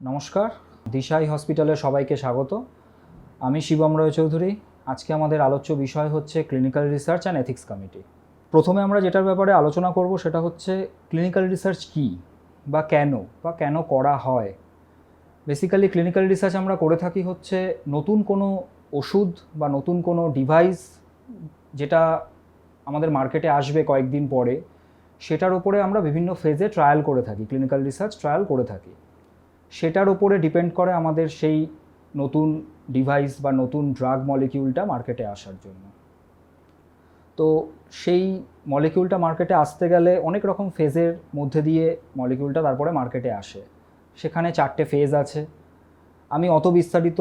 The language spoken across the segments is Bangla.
নমস্কার। দিশাই হসপিটালে সবাইকে স্বাগত। আমি শিবম রয় চৌধুরী আজকে আমাদের আলোচ্য বিষয় হচ্ছে clinical research and ethics committee. প্রথমে আমরা যেটার ব্যাপারে আলোচনা করব সেটা হচ্ছে ক্লিনিক্যাল রিসার্চ কী বা কেন বা কেন করা হয়? বেসিক্যালি ক্লিনিক্যাল রিসার্চ আমরা করে থাকি হচ্ছে নতুন কোনো ওষুধ বা নতুন কোনো ডিভাইস যেটা আমাদের মার্কেটে আসবে কয়েকদিন পরে, সেটার উপরে আমরা বিভিন্ন ফেজে ট্রায়াল করে থাকি, ক্লিনিক্যাল রিসার্চ ট্রায়াল করে থাকি। সেটার ওপরে ডিপেন্ড করে আমাদের সেই নতুন ডিভাইস বা নতুন ড্রাগ মলিকিউলটা মার্কেটে আসার জন্য। তো সেই মলিকিউলটা মার্কেটে আসতে গেলে অনেক রকম ফেজের মধ্যে দিয়ে মলিকিউলটা তারপরে মার্কেটে আসে। সেখানে চারটে ফেজ আছে। আমি অত বিস্তারিত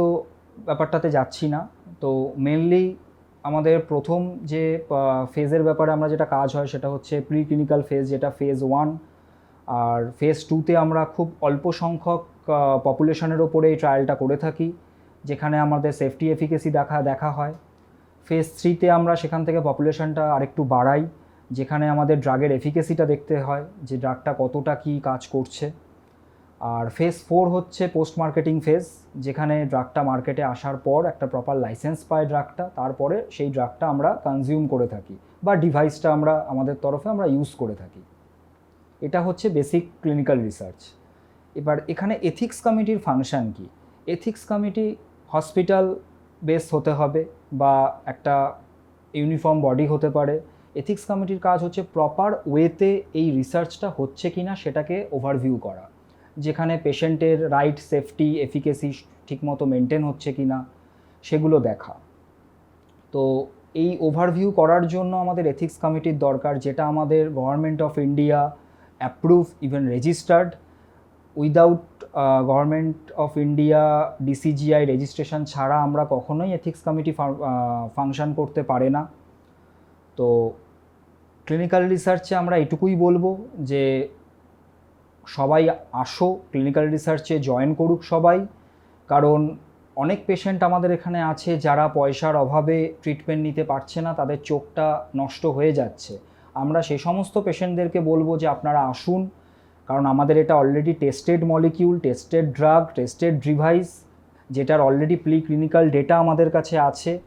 ব্যাপারটাতে যাচ্ছি না। তো মেনলি আমাদের প্রথম যে ফেজের ব্যাপারে আমরা যেটা কাজ হয় সেটা হচ্ছে প্রি ক্লিনিক্যাল ফেজ যেটা ফেজ ওয়ান আর ফেজ টুতে আমরা খুব অল্প সংখ্যক পপুলেশনের ওপরে এই ট্রায়ালটা করে থাকি, যেখানে আমাদের সেফটি এফিকেসি দেখা দেখা হয়। ফেজ থ্রিতে আমরা সেখান থেকে পপুলেশনটা আরেকটু বাড়াই, যেখানে আমাদের ড্রাগের এফিকেসিটা দেখতে হয়, যে ড্রাগটা কতটা কি কাজ করছে। আর ফেজ ফোর হচ্ছে পোস্ট মার্কেটিং ফেজ যেখানে ড্রাগটা মার্কেটে আসার পর একটা প্রপার লাইসেন্স পায় ড্রাগটা তারপরে সেই ড্রাগটা আমরা কনজিউম করে থাকি, বা ডিভাইসটা আমরা, আমাদের তরফে আমরা ইউজ করে থাকি। এটা হচ্ছে বেসিক ক্লিনিক্যাল রিসার্চ এবার এখানে এথিক্স কমিটির ফাংশন কি? এথিক্স কমিটি হসপিটাল বেস হতে হবে বা একটা ইউনিফর্ম বডি হতে পারে। এথিক্স কমিটির কাজ হচ্ছে প্রপার ওয়েতে এই রিসার্চটা হচ্ছে কি না সেটাকে ওভারভিউ করা। যেখানে পেশেন্টের রাইট সেফটি এফিকেসি ঠিকমতো মেনটেন হচ্ছে কি না সেগুলো দেখা। তো এই ওভারভিউ করার জন্য আমাদের এথিক্স কমিটির দরকার যেটা আমাদের government of India approve even registered without government of India DCGI registration ছাড়া আমরা কখনোই এথিক্স কমিটি ফাংশন করতে পারে না। তো ক্লিনিক্যাল রিসার্চে আমরা এটুকুই বলব যে সবাই আসো ক্লিনিক্যাল রিসার্চে জয়েন করুক সবাই। কারণ অনেক পেশেন্ট আমাদের এখানে আছে যারা পয়সার অভাবে ট্রিটমেন্ট নিতে পারছে না, তাদের চোখটা নষ্ট হয়ে যাচ্ছে। আমরা সেই সমস্ত পেশেন্টদেরকে বলব যে আপনারা আসুন কারণ আমাদের এটা already tested molecule tested drug tested device যেটার অলরেডি প্রি ক্লিনিক্যাল ডেটা আমাদের কাছে আছে।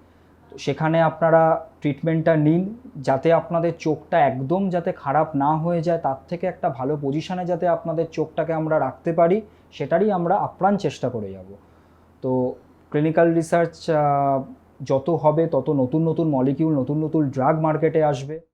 সেখানে আপনারা ট্রিটমেন্টটা নিন, যাতে আপনাদের চোখটা একদম যাতে খারাপ না হয়ে যায়, তার থেকে একটা ভালো পজিশনে যাতে আপনাদের চোখটাকে আমরা রাখতে পারি, সেটারই আমরা আপ্রাণ চেষ্টা করে যাব। তো ক্লিনিক্যাল রিসার্চ যত হবে, তত নতুন নতুন মলিকিউল নতুন নতুন ড্রাগ মার্কেটে আসবে।